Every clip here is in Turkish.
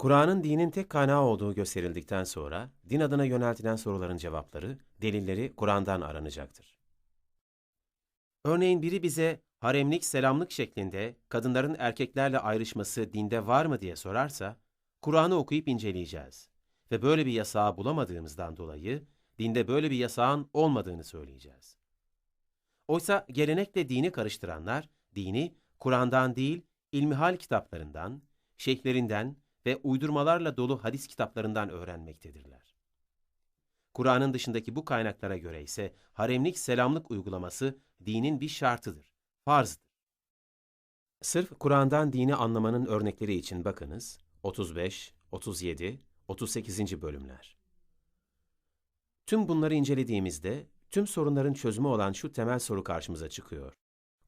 Kur'an'ın dinin tek kaynağı olduğu gösterildikten sonra, din adına yöneltilen soruların cevapları, delilleri Kur'an'dan aranacaktır. Örneğin biri bize haremlik selamlık şeklinde kadınların erkeklerle ayrışması dinde var mı diye sorarsa, Kur'an'ı okuyup inceleyeceğiz. Ve böyle bir yasağı bulamadığımızdan dolayı, dinde böyle bir yasağın olmadığını söyleyeceğiz. Oysa gelenekle dini karıştıranlar, dini Kur'an'dan değil, ilmihal kitaplarından, şeyhlerinden ve uydurmalarla dolu hadis kitaplarından öğrenmektedirler. Kur'an'ın dışındaki bu kaynaklara göre ise haremlik selamlık uygulaması dinin bir şartıdır, farzdır. Sırf Kur'an'dan dini anlamanın örnekleri için bakınız 35, 37, 38. bölümler. Tüm bunları incelediğimizde tüm sorunların çözümü olan şu temel soru karşımıza çıkıyor.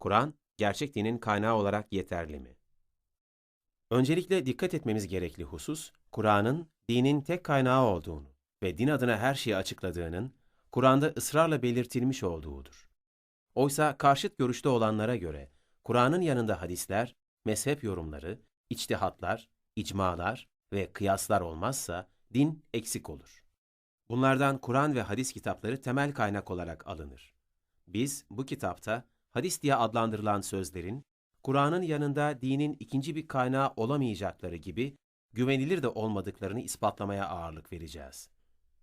Kur'an, gerçek dinin kaynağı olarak yeterli mi? Öncelikle dikkat etmemiz gerekli husus, Kur'an'ın dinin tek kaynağı olduğunu ve din adına her şeyi açıkladığının, Kur'an'da ısrarla belirtilmiş olduğudur. Oysa karşıt görüşte olanlara göre, Kur'an'ın yanında hadisler, mezhep yorumları, içtihatlar, icmalar ve kıyaslar olmazsa din eksik olur. Bunlardan Kur'an ve hadis kitapları temel kaynak olarak alınır. Biz bu kitapta hadis diye adlandırılan sözlerin Kur'an'ın yanında dinin ikinci bir kaynağı olamayacakları gibi güvenilir de olmadıklarını ispatlamaya ağırlık vereceğiz.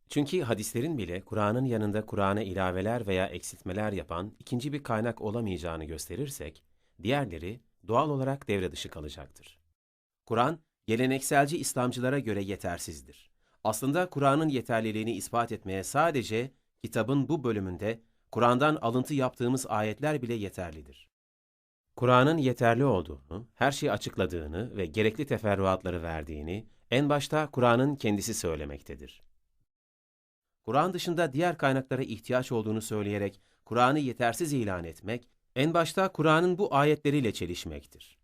Çünkü hadislerin bile Kur'an'ın yanında Kur'an'a ilaveler veya eksiltmeler yapan ikinci bir kaynak olamayacağını gösterirsek, diğerleri doğal olarak devre dışı kalacaktır. Kur'an, gelenekselci İslamcılara göre yetersizdir. Aslında Kur'an'ın yeterliliğini ispat etmeye sadece kitabın bu bölümünde Kur'an'dan alıntı yaptığımız ayetler bile yeterlidir. Kur'an'ın yeterli olduğunu, her şeyi açıkladığını ve gerekli teferruatları verdiğini en başta Kur'an'ın kendisi söylemektedir. Kur'an dışında diğer kaynaklara ihtiyaç olduğunu söyleyerek Kur'an'ı yetersiz ilan etmek, en başta Kur'an'ın bu ayetleriyle çelişmektir.